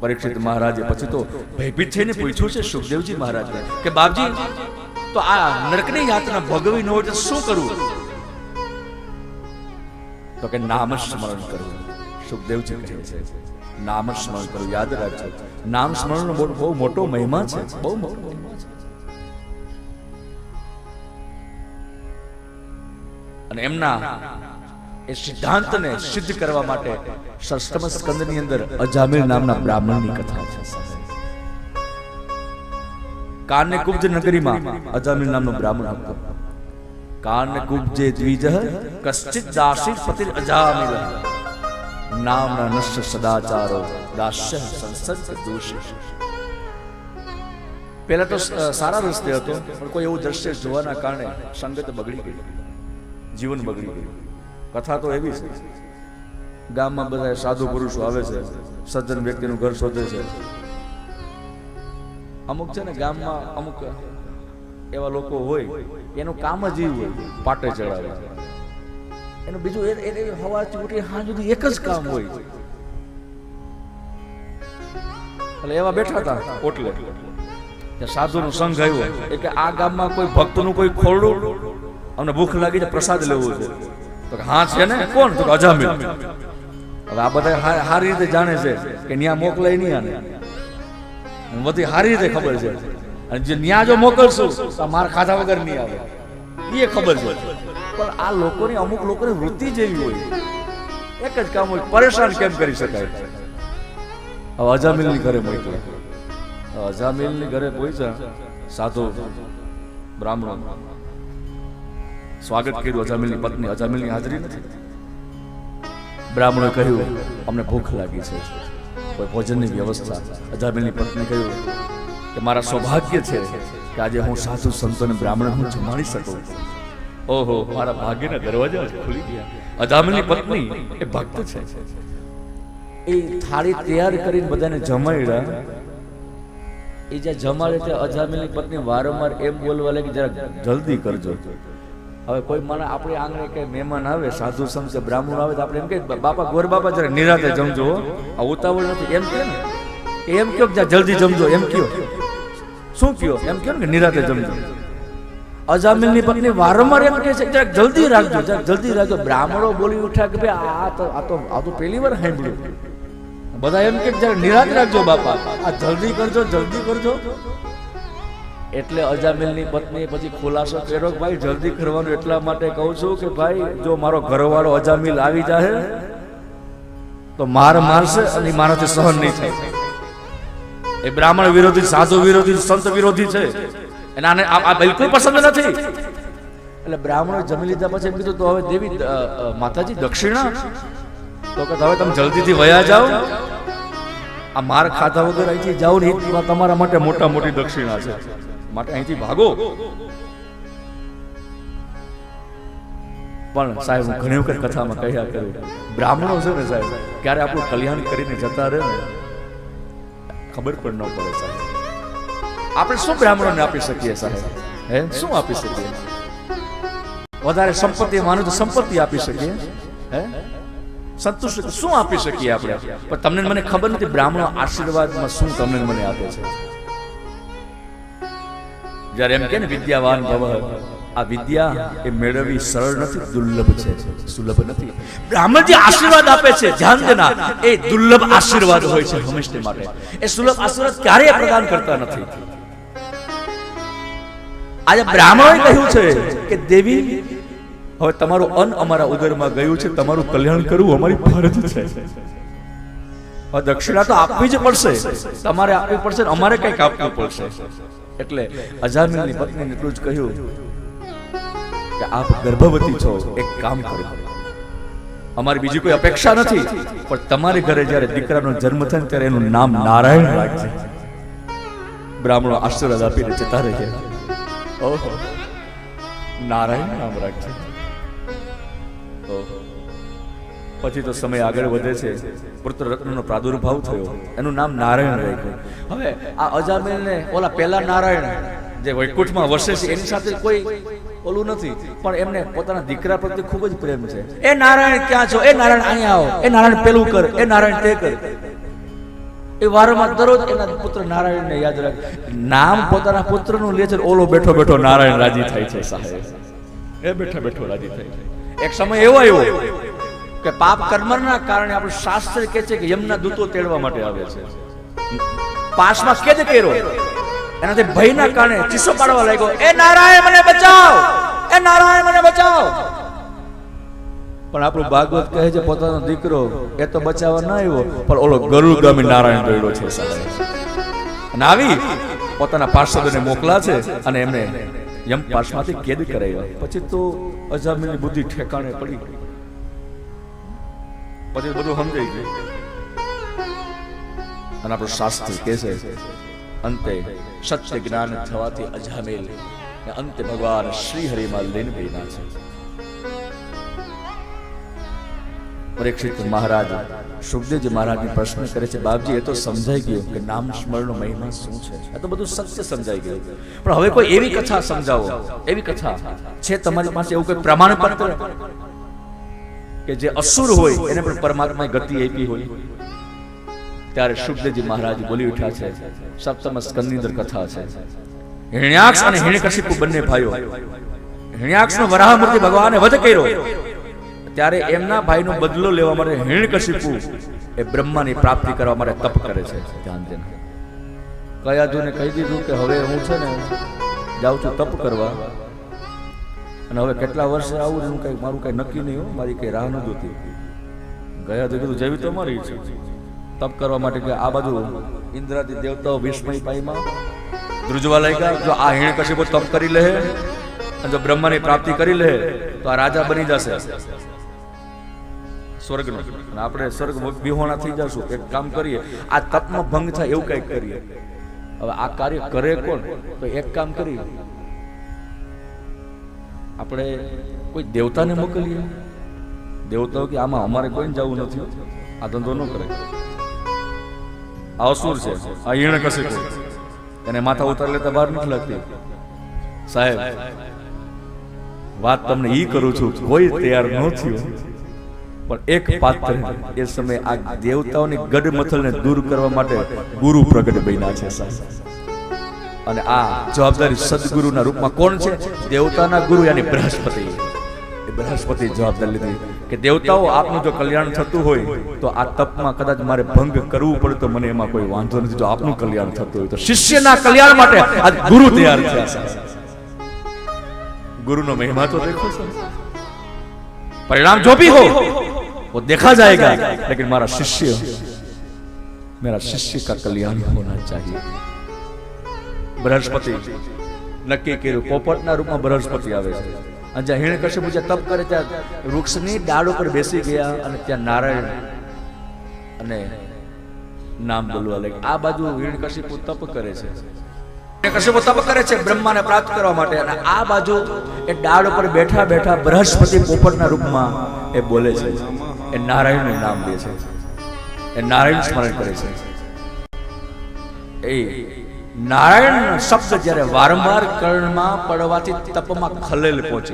પરીક્ષિત મહારાજે પછી તો ભયભીત થઈને પૂછ્યું છે સુખદેવજી મહારાજને કે બાપજી, તો આ નરકની યાતના ભોગવી ન હોય તો શું કરવું તો કે નામ સ્મરણ કરવું. સુખદેવજી કહે છે, નામ સ્મરણ કરવું. યાદ રાખજો. નામ સ્મરણનો બહુ મોટો મહિમા છે. બહુ મોટો અને એમના એ સિદ્ધાંતને સિદ્ધ કરવા માટે સષ્ટમ સ્કંદની અંદર અજામિલ નામના બ્રાહ્મણની કથા છે. કાને કુબ્જ નગરીમાં અજામિલ નામનો બ્રાહ્મણ હતો. કાને કુબ્જે દ્વિજ કશ્ચિત દાસી પતિ અજામિલ. નામના નશ્ય સદાચારો દાસ્ય સંસદ દોષી. પહેલા તો સારા રસ્તે હતો, પણ કોઈ એવું દ્રશ્ય જોવાના કારણે સંગત બગડી ગઈ. જીવન બગડી ગયું. કથા તો એવી છે. ગામમાં બધા સાધુ પુરુષો આવે છે. સજ્જન વ્યક્તિનું ઘર શોધે છે. અમુક છે ને ગામમાં અમુક એવા લોકો હોય, એનું કામ જ એવું હોય, પાટે ચડાવે. એનું બીજું એ- હવાથી ઉઠી હાંજ સુધી એક જ કામ હોય. એટલે એવા બેઠા હતા ઓટલે સાધુનો સંઘ આવ્યો. એટલે આ ગામમાં કોઈ ભક્તનું કોઈ ખોરડું? અમને ભૂખ લાગી છે, પ્રસાદ લેવો છે. હા, છે ને? કોણ? તો અજામિલ. હવે આ બધા સારી રીતે જાણે છે કે ન્યા મોકલાય નહીં આને. બધી સારી રીતે ખબર છે. અને જે ન્યા જો મોકલશું, તો માર ખાધા વગર નહીં આવે. એ ખબર છે. પણ આ લોકોની અમુક લોકોની વૃત્તિ જેવી હોય. એક જ કામ હોય, પરેશાન કેમ કરી શકાય? હવે અજામિલની ઘરે મોકલ્યા અજામિલની ઘરે પહોંચ્યા સાધુ, બ્રાહ્મણો. સ્વાગત કર્યું અજામિલની પત્ની. અજામિલની હાજરી નથી. બ્રાહ્મણે કહ્યું, અમને ભૂખ લાગી છે. કોઈ ભોજનની વ્યવસ્થા. અજામિલની પત્ની કહ્યું, કે મારા સૌભાગ્ય છે કે આજે હું સાધુ સંતોને બ્રાહ્મણ હું જમાડી શકું. ઓહો, મારા ભાગ્યના દરવાજા ખુલી ગયા. અજામિલની પત્ની એ ભક્ત છે. એ થાળી તૈયાર કરીને બધાને જમાડ્યા. એ જ્યાં જમાડે ત્યાં અજામિલની પત્ની વારંવાર એમ બોલવા લાગી, જરા જલ્દી કરજો. હવે કોઈ મને આપણી આંગણે કે મહેમાન આવે, સાધુ સમજે બ્રાહ્મણ આવે તો આપણે એમ કે બાપા ગોર બાપા જરા નિરાતે જમજો આ ઉતાવળ નથી. એમ કે ને, એમ કયો કે જલ્દી જમજો, એમ કયો શું કયો એમ કયો ને કે નિરાતે જમજો. અજામિલની પત્ની વારંવાર એમ કહે છે કે જરાક જલ્દી રાખજો, જરાક જલ્દી રાખજો. બ્રાહ્મણો બોલી ઉઠ્યા કે ભાઈ, આ તો આ તો આ તો પહેલી વાર સાંભળ્યું. બધા એમ કે જરા નિરાત રાખજો બાપા. આ જલ્દી કરજો જલ્દી કરજો. એટલે અજામિલની પત્ની, પછી ખુલાસો કર્યો ભાઈ, જલ્દી કરવાનું એટલા માટે કહું છું કે ભાઈ, જો મારો ઘરવાળો અજામિલ આવી જાય તો માર મારશે અને મારાથી સહન નહીં થાય. એ બ્રાહ્મણ વિરોધી, સાધુ વિરોધી, સંત વિરોધી છે. અને આને આ બિલકુલ પસંદ નથી. એટલે બ્રાહ્મણો જમી લીધા પછી એમ કીધું, તો હવે દેવી માતાજી દક્ષિણા, તો કે હવે તમે જલ્દીથી વયા જાઓ. આ માર ખાધા વગર અહીંથી જાઓ ને તમારા માટે મોટા મોટી દક્ષિણા છે. માટે અહીંથી ભાગો. પણ સાહેબ, હું ઘણી વખત કથામાં કહ્યા કરું. બ્રાહ્મણો છે ને સાહેબ, ક્યારે આપણું કલ્યાણ કરીને જતા રહે ને, ખબર પણ ન પડે સાહેબ. આપણે શું બ્રાહ્મણોને આપી શકીએ સાહેબ? હે, શું આપી શકીએ? વધારે સંપત્તિ માનું તો સંપત્તિ આપી શકીએ. હે? સંતુષ્ટ શું આપી શકીએ આપણે? પણ તમને મને ખબર નથી, બ્રાહ્મણો આશીર્વાદમાં શું તમને મને આપે છે? જ્યારે એમ કે ને, વિદ્યાવાન ભવ, આ વિદ્યા એ મેળવવી સરળ નથી, દુર્લભ છે, સુલભ નથી. બ્રાહ્મણ જે આશીર્વાદ આપે છે, ધ્યાન દેના એ દુર્લભ આશીર્વાદ હોય છે હંમેશા માટે. એ સુલભ આશીર્વાદ ક્યારેય પ્રદાન કરતા નથી. આજે બ્રાહ્મણે કહ્યું છે કે, દેવી, હવે તમારું અન્ન અમારા ઉદરમાં ગયું છે, તમારું કલ્યાણ કરવું અમારી ફરજ છે. દક્ષિણા તો આપવી જ પડશે. તમારે આપવી પડશે અમારે કંઈક આપવું પડશે. એટલે અજામિલની પત્નીને એટલું જ કહ્યું કે આપ ગર્ભવતી છો, એક કામ કરો. અમારી બીજી કોઈ અપેક્ષા નથી, પણ તમારી ઘરે જ્યારે દીકરાનો જન્મ થાય ત્યારે એનું નામ નારાયણ રાખજે. બ્રાહ્મણો આશીર્વાદ આપીને જતા રહ્યા ઓહો. નારાયણ નામ રાખજે. પછી તો સમય આગળ વધે છે. પુત્ર રત્નનો પ્રાદુર્ભાવ થયો. એનું નામ નારાયણ રાખ્યું હવે આ અજામિલને ઓલા પહેલા નારાયણ જે વૈકુંઠમાં વસે છે, એની સાથે કોઈ ઓલું નથી, પણ એમને પોતાના દીકરા પ્રત્યે ખૂબ જ પ્રેમ છે. એ નારાયણ ક્યાં છો? એ નારાયણ અહીંયા આવો. એ નારાયણ પેલું કર. એ નારાયણ તે કર. એ વારંવાર દરરોજ એના પુત્ર નારાયણને યાદ રાખે. નામ પોતાના પુત્રનું લે છે ઓલો બેઠો બેઠો નારાયણ રાજી થાય છે, સાહેબ. એ બેઠા બેઠો રાજી થાય છે. એક સમય એવો આવ્યો કે પાપ કર્મના કારણે આપણું શાસ્ત્ર કહે છે કે યમના દૂતો તેડવા માટે આવે છે. પાસમાં કેદ કર્યો? એનાથી ભયના કારણે ચીસો પાડવા લાગ્યો. એ નારાયણ, મને બચાવ! એ નારાયણ, મને બચાવ! પણ આપણું ભાગવત કહે છે, પોતાનો દીકરો એ તો બચાવવા ના આવ્યો, પણ ઓલો ગરુડગામી નારાયણ દોડ્યો છે અને આવી પોતાના પાર્ષદોને મોકલા છે અને એમને યમ પાશમાંથી કેદ કરાવ્યો. પછી તો અજામિલની બુદ્ધિ ઠેકાણે પડી પછી બધું સમજાઈ ગયું. અને આપણું શાસ્ત્ર કહે છે, અંતે સત્ય જ્ઞાન થવાથી અજામેલ ને અંતે ભગવાન શ્રી હરિમાં લઈને બેના છે. પરીક્ષિત મહારાજ સુખદેવજી મહારાજને પ્રશ્ન કરે છે, બાપજી, એ તો સમજાઈ ગયું કે નામ સ્મરણનો મહિમા શું છે? આ તો બધું સત્ય સમજાઈ ગયું. પણ હવે કોઈ એવી કથા સમજાવો, એવી કથા છે તમારી પાસે? એવું કોઈ પ્રમાણપત્ર? કે જે અસુર હોય, એને પણ પરમાત્માએ ગતિ આપી હોય. ત્યારે સુખદેવજી મહારાજ બોલી ઉઠ્યા છે, સપ્તમ સ્કંદની અંદર કથા છે. હિરણ્યાક્ષ અને હિરણ્યકશિપુ બંને ભાઈઓ, હિરણ્યાક્ષનો વરાહમૂર્તિ ભગવાને વધ કર્યો. ત્યારે એમના ભાઈનો બદલો લેવા માટે હિરણ્યકશિપુ એ બ્રહ્માની પ્રાપ્તિ કરવા માટે તપ કરે છે. ધ્યાન દેના કયાધુને કહી દીધું કે હવે હું છે ને જાઉં છું તપ કરવા. અને હવે કેટલા વર્ષે આવું એનું કઈ મારું કઈ નક્કી નહીં હોય મારી કઈ રાહ ન જોતી. ગયા તો કીધું, જેવી તો મારી ઈચ્છા તપ કરવા માટે કે આ બાજુ ઇન્દ્રાદી દેવતાઓ વિસ્મય પાઈમાં ધ્રુજવા લાગ્યા, જો આ હિણ કશી તપ કરી લે અને જો બ્રહ્માની પ્રાપ્તિ કરી લે, તો આ રાજા બની જશે. સ્વર્ગનો. અને આપણે સ્વર્ગ વિહોણા થઈ જશું. એક કામ કરીએ. આ તપમાં ભંગ થાય એવું કંઈક કરીએ. હવે આ કાર્ય કરે કોણ? તો એક કામ કરીએ. આપણે કોઈ દેવતાને મોકલીએ? દેવતાઓ કે આમાં અમારે કોઈને જવું નથી આ ધંધો ન કરે. આ અસુર છે. આ ઈણ કશે એને માથા ઉતાર લેતા બહાર નથી લાગતી. સાહેબ, વાત તમને ઈ કરું છું, કોઈ તૈયાર ન થયું. પણ એક પાત્ર એ સમયે આ દેવતાઓની ગડ મથલને દૂર કરવા માટે ગુરુ પ્રગટ બન્યા છે, સાહેબ. અને આ જવાબદારી સદગુરુના રૂપમાં કોણ છે દેવતાના ગુરુ યાની બૃહસ્પતિ એ બૃહસ્પતિ જવાબદારી લીધી કે દેવતાઓ આપનું જો કલ્યાણ થતું હોય તો આ તપમાં કદાચ મારે ભંગ કરવું પડે તો મને એમાં કોઈ વાંધો નથી જો આપનું કલ્યાણ થતું હોય તો શિષ્યના કલ્યાણ માટે આ ગુરુ તૈયાર થયા છે गुरु नो महिमा तो देखो सर परिणाम जो भी हो वो देखा जाएगा लेकिन हमारा शिष्य मेरा शिष्य का कल्याण होना चाहिए બૃહસ્પતિ. નક્કી કર્યું. પોપટના રૂપમાં બૃહસ્પતિ આવે છે. અને જ્યાં હિણ કશ્યપ જ્યાં તપ કરે, ત્યાં વૃક્ષની ડાળ ઉપર બેસી ગયા અને ત્યાં નારાયણ અને નામ બોલવા લાગે આ બાજુ હિણ કશ્યપ તપ કરે છે. કશ્યપ તપ કરે છે બ્રહ્માને પ્રાપ્ત કરવા માટે અને આ બાજુ એ ડાળ ઉપર બેઠા બેઠા બૃહસ્પતિ પોપટના રૂપમાં એ બોલે છે. એ નારાયણનું નામ લે છે. એ નારાયણ સ્મરણ કરે છે. એ નારાયણ શબ્દ જ્યારે વારંવાર કર્ણમાં પડવાથી તપમાં ખલેલ પહોંચે.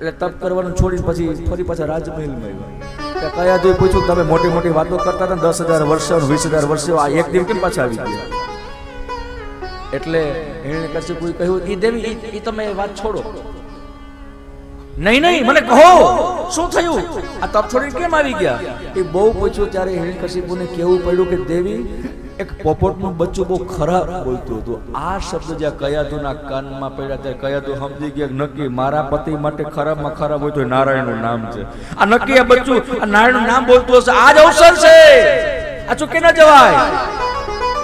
એટલે તપ કરવાનું છોડી પછી ફરી પાછા રાજમહેલમાં આવ્યા. કયા જોઈ પૂછ્યું, તમે મોટી મોટી વાતો કરતા હતા દસ હજાર વર્ષ વીસ હજાર વર્ષે આ એક દિન કેમ પાછા આવી ગયા? એટલે એણે કશે કોઈ કહ્યું એ દેવી એ તમે વાત છોડો. નહીં નહીં, મને કહો. શું થયું? આ તપ કેમ આવી ગયા? એ બહુ પૂછ્યું ત્યારે હિરણ્યકશિપુને કેવું પડ્યું કે દેવી, એક પોપટનું બચ્ચું બહુ ખરાબ બોલતું હતું. આ શબ્દ જ્યાં કયાદુના કાનમાં પડ્યા ત્યારે કયાદુ સમજી ગયા નક્કી મારા પતિ માટે ખરાબમાં ખરાબ હોય તો નારાયણનું નામ છે. આ નક્કી આ બચ્ચું, આ નારાયણનું નામ બોલતું હશે. આ જ અવસર છે. આ ચૂકી ન જવાય.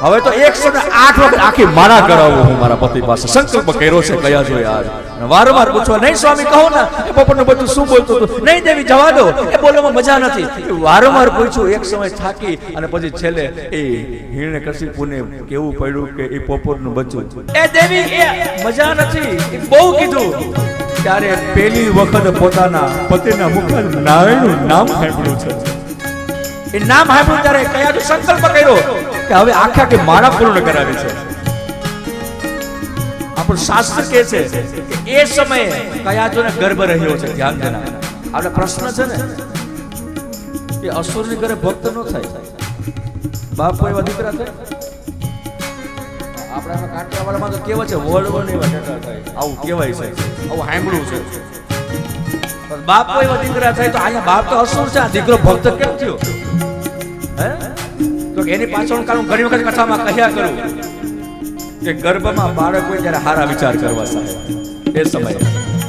હવે તો એકસો ને આઠ વખત આખી માળા કરાવું હું મારા પતિ પાસે. સંકલ્પ કર્યો છે કયા જોઈએ આજ વારંવાર પૂછવા, નહીં સ્વામી, કહો ને. એ પોપટનું બધું શું બોલતું હતું? નહીં દેવી, જવા દો. એ બોલવામાં મજા નથી. વારંવાર પૂછ્યું, એક સમય થાકી અને પછી છેલ્લે એ હિરણે કશિપુને કેવું પડ્યું કે એ પોપટનું બચ્યું એ દેવી મજા નથી. બહુ કીધું. ત્યારે પહેલી વખત પોતાના પતિના મુખ નારાયણનું નામ સાંભળ્યું છે. એ નામ સાંભળ્યું ત્યારે કયા સંકલ્પ કર્યો. કે હવે આખા કે મારા પૂર્ણ કરાવી છે. આપણું શાસ્ત્ર કહે છે કે એ સમયે કયા જોને ગર્ભ રહ્યો છે, ધ્યાન દેના આપણે પ્રશ્ન છે ને કે અસુરની ઘરે ભક્ત ન થાય. બાપ કોઈ એવા થાય આપણા કાઠિયાવાડમાં તો કેવા છે? વડ એવા થાય. આવું કહેવાય છે. આવું સાંભળ્યું છે. બાપ કોઈ એવા દીકરા થાય તો અહીંયા બાપ તો અસુર છે. આ દીકરો ભક્ત કેમ થયો? હે? એની પાછળ કારણ ઘણી વખત કથામાં કહ્યા કરું કે ગર્ભમાં બાળક હોય ત્યારે હારા વિચાર કરવા સાહેબ, એ સમયે.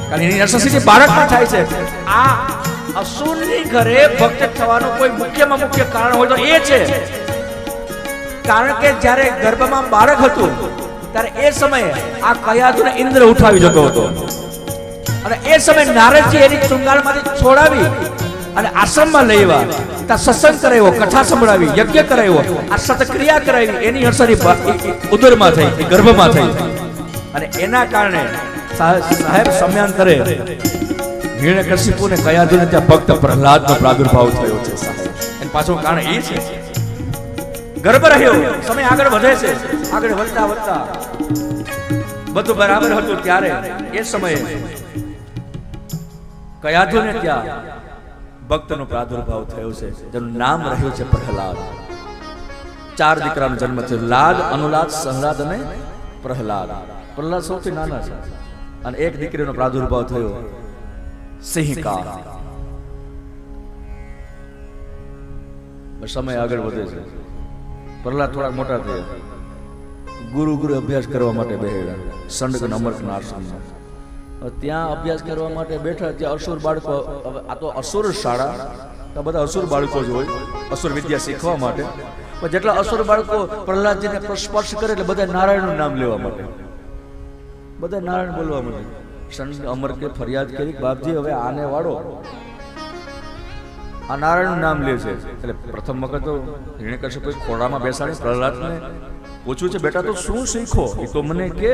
કારણ એની નેસેસિટી બાળકમાં થાય છે. આ અસુરની ઘરે ભક્ત થવાનું કોઈ મુખ્યમાં મુખ્ય કારણ હોય તો એ છે. કારણ કે જ્યારે ગર્ભમાં બાળક હતું, ત્યારે એ સમયે આ કયાતુને ઇન્દ્ર ઉઠાવી જતો હતો. અને એ સમયે નારદજી એની શૃંગારમાંથી છોડાવી અને આશ્રમમાં લઈ આવ્યા. ત્યાં સત્સંગ કરાવ્યો, કથા સંભળાવી, યજ્ઞ કરાવ્યો આ સતક્રિયા કરાવી, એની અસર ઉદરમાં થઈ ગર્ભમાં થઈ. અને એના કારણે સાહેબ સમયાંતરે હિરણ્યકશિપુને કયાધુને ત્યાં ભક્ત પ્રહલાદનો પ્રાદુર્ભાવ થયો છે એનું પાછું કારણ એ છે, ગર્ભ રહ્યો, સમય આગળ વધે છે, આગળ વધતા વધતા બધું બરાબર હતું ત્યારે એ સમયે કયાધુને ત્યાં ભક્તનો પ્રાદુર્ભાવ થયો છે, જેનું નામ રહ્યું છે પ્રહલાદ. ચાર દીકરાનો જન્મ થયો. લાદ અનુલાદ, સહલાદ અને પ્રહલાદ. પ્રહલાદ સૌથી નાના છે. અને એક દીકરીનો પ્રાદુર્ભાવ થયો સિંહકા સમય આગળ વધે છે. પ્રહલાદ થોડાક મોટા થયા. ગુરુ ગુરુ અભ્યાસ કરવા માટે બેહેલા સંડક અમરકના આશ્રમમાં ત્યાં અભ્યાસ કરવા માટે બેઠા ત્યાં અસુર બાળકો આ તો અસુર શાળા તો બધા અસુર બાળકો જ હોય, અસુર વિદ્યા શીખવા માટે. પણ જેટલા અસુર બાળકો પ્રહલાદજીને સ્પર્શ કરે એટલે બધા નારાયણનું નામ લેવા માટે. બધા નારાયણ બોલવા માટે. સંત અમર કે ફરિયાદ કરી બાપજી, હવે આને વાળો. આ નારાયણનું નામ લે છે. એટલે પ્રથમ વખત તો કોઈ ખોડામાં બેસાડી, પ્રહલાદને પૂછ્યું છે, બેટા, તો શું શીખો? એ તો મને કે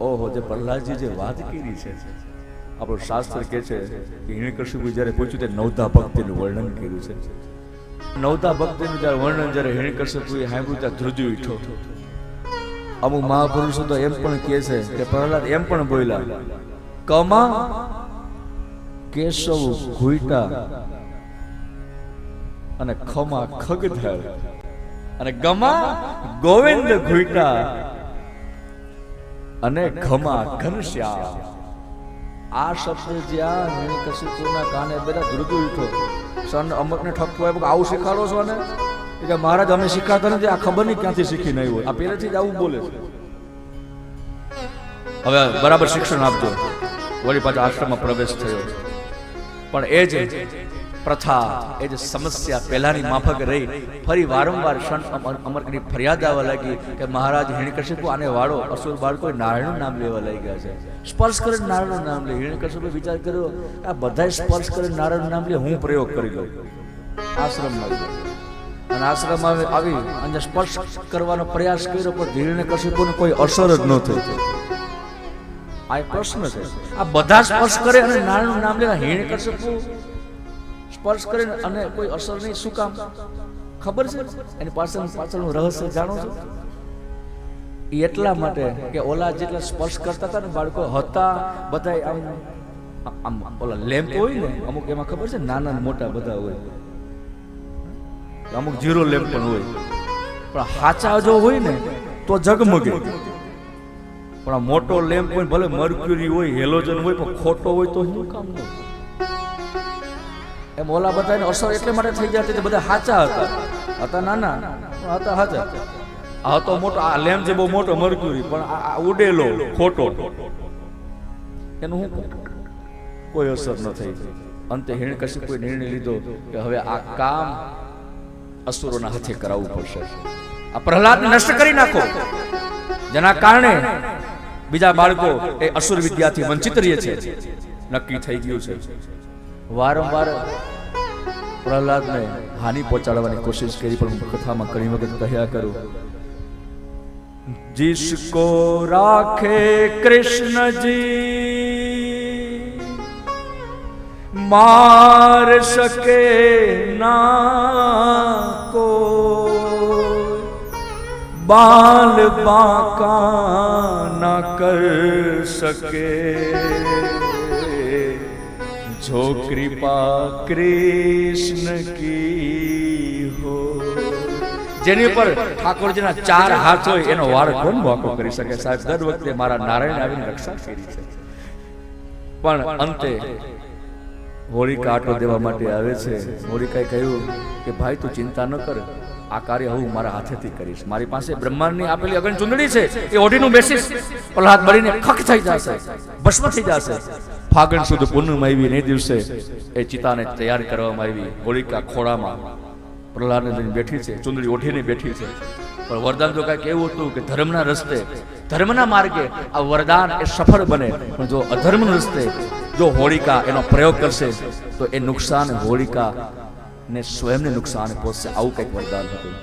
ઓહો, જે પ્રહલાદજી જે વાત કરી છે, આપણું શાસ્ત્ર કે છે કે હિરણ્યકશિપુ જ્યારે પૂછ્યું તે નવતા ભક્તિનું વર્ણન કર્યું છે. નવતા ભક્તિનું જ્યારે વર્ણન જ્યારે હિરણ્યકશિપુએ સાંભળ્યું ત્યાં ધ્રુજી ઉઠ્યો. અમુક મહાપુરુષો તો એમ પણ કહે છે કે પ્રહલાદ એમ પણ બોલ્યા, કમા કેશવ ઘુઈટા અને ખમા ખગધર અને ગમા ગોવિંદ ઘુઈટા અને ઘમા ઘનશ્યામ. આ શબ્દ જ્યાં હિરણ્યકશિપુના કાને બધા ધ્રુજી ઉઠો. સન અમરને ઠપકો આવ્યો આવું શીખાડો છો ને કે મહારાજ, અમે શીખાતા નથી, આ ખબર નહીં ક્યાંથી શીખી નહીં હોય આ પહેલેથી જ આવું બોલે છે. હવે બરાબર શિક્ષણ આપજો. વળી પાછા આશ્રમમાં પ્રવેશ થયો. પણ એ જ પ્રથા એ જે સમસ્યા પહેલાની માફક રહી, ફરી વારંવાર ક્ષણ અમર- અમરકની ફરિયાદ આવવા લાગી કે મહારાજ હિરણ્યકશિપુ આને વાળો, અસુર બાળકો નારાયણનું નામ લેવા લાગી ગયા છે. સ્પર્શ કરીને નારાયણનું નામ લે. હિરણ્યકશિપુએ વિચાર કર્યો, આ બધા સ્પર્શ કરીને નારાયણનું નામ લે, હું પ્રયોગ કરી લઉં આશ્રમમાં. અને આશ્રમમાં આવી અને સ્પર્શ કરવાનો પ્રયાસ કર્યો, પણ ધીરને કશીપુને કોઈ અસર જ ન થઈ. આ પ્રશ્ન છે. આ બધા સ્પર્શ કરે અને નારાયણનું નામ લેવા હિણ કશીપુ સ્પર્શ કરે અને કોઈ અસર નહીં. શું કામ? ખબર છે? એની પાછળ પાછળનું રહસ્ય જાણો છો? એ એટલા માટે કે ઓલા જેટલા સ્પર્શ કરતા હતા ને બાળકો હતા બધા આમ આમ ઓલા લેમ્પ હોય ને, અમુક એમાં ખબર છે? નાના મોટા બધા હોય. અમુક જીરો લેમ્પ પણ હોય. પણ હાચા જો હોય ને, તો જગમગે પણ આ મોટો લેમ્પ હોય ભલે મર્ક્યુરી હોય, હેલોજન હોય, પણ ખોટો હોય તો શું કામ નહીં એમ ઓલા બધાને અસર એટલે માટે થઈ જતી કે બધા હાચા હતા. હતા નાના, હતા હાચા. આ તો મોટો, આ લેમ્પ જે બહુ મોટો મરક્યુરી પણ આ ઉડેલો, ખોટો. એનું શું કોઈ અસર ન થઈ. અંતે હિણ કશું કોઈ નિર્ણય લીધો કે હવે આ કામ અસુરોના હાથે કરાવવું પડશે. આ પ્રહલાદ નષ્ટ કરી નાખો. જેના કારણે બીજા બાળકો એ અસુર વિદ્યાથી વંચિત રહે છે નક્કી થઈ ગયું છે. વારંવાર પ્રહલાદને હાનિ પહોંચાડવાની કોશિશ કરી પણ હું કથામાં ઘણી વખત કહ્યા કરું जिसको राखे कृष्ण जी मार सके ना को बाल बाका न कर सके જો કૃપા કૃષ્ણ કી હો. જેની ઉપર ઠાકોરજીના ચાર હાથ હોય, એનો વાળ કોણ વાંકો કરી શકે? સાહેબ, દર વખતે મારા નારાયણ આવીને રક્ષા કરી છે. પણ અંતે હોળિકા આટો દેવા માટે આવે છે. હોળિકાએ કહ્યું કે, ભાઈ, તું ચિંતા ન કર. આ કાર્ય હું મારા હાથેથી કરીશ. મારી પાસે બ્રહ્માંડની આપેલી અગણ ચુંદડી છે. એ ઓઢીનું બેસીશ. પ્રહલાદ બળીને ખખ થઈ જશે. ભસ્મ થઈ જશે. ફાગણ સુદ પૂનમ આવી ને દિવસે એ ચિતાને તૈયાર કરવામાં આવી હોળિકા ખોળામાં પ્રહલાદને બેઠી છે, ચુંદડી ઓઠીને બેઠી છે. પણ વરદાન તો કાંઈક એવું હતું કે ધર્મના રસ્તે, ધર્મના માર્ગે આ વરદાન એ સફળ બને. પણ જો અધર્મના રસ્તે જો હોળિકા એનો પ્રયોગ કરશે, તો એ નુકસાન હોળિકા ને સ્વયંને નુકસાન પહોંચશે. આવું કંઈક વરદાન હતું.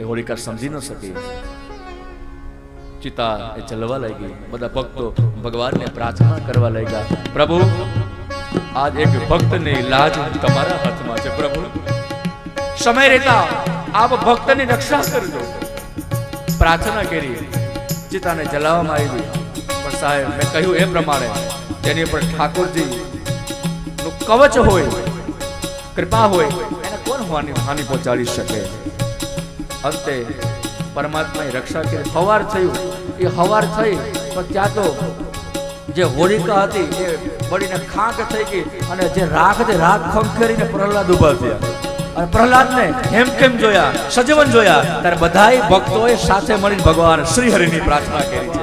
એ હોળિકા સમજી ન શકી. ચિતા એ જલવા લાગી. બધા ભક્તો ભગવાનને પ્રાર્થના કરવા લાગ્યા. પ્રભુ, આજ એક ભક્તની લાજ તમારા હાથમાં છે પ્રભુ. સમય રહેતા આપ ભક્તની રક્ષા કરજો. પ્રાર્થના કરી, ચિતાને જલાવવામાં આવી. પણ સાહેબ, મેં કહ્યું એ પ્રમાણે જેની પર ઠાકોરજી નું કવચ હોય, કૃપા હોય, એને કોણ હાનિ હાનિ પહોંચાડી શકે? અંતે પરમાત્માએ રક્ષા કરી ફવાર થયું. એ હવાર થઈ, પણ ત્યાં તો જે હોળિકા હતી, એ બળીને ખાંક થઈ ગઈ અને જે રાખ હતી રાખ ખંખેરીને પ્રહલાદ ઊભા થયા. અને પ્રહલાદને હેમ કેમ જોયા સજીવન જોયા, ત્યારે બધાય ભક્તોએ સાથે મળીને ભગવાન શ્રી હરિની પ્રાર્થના કરી છે.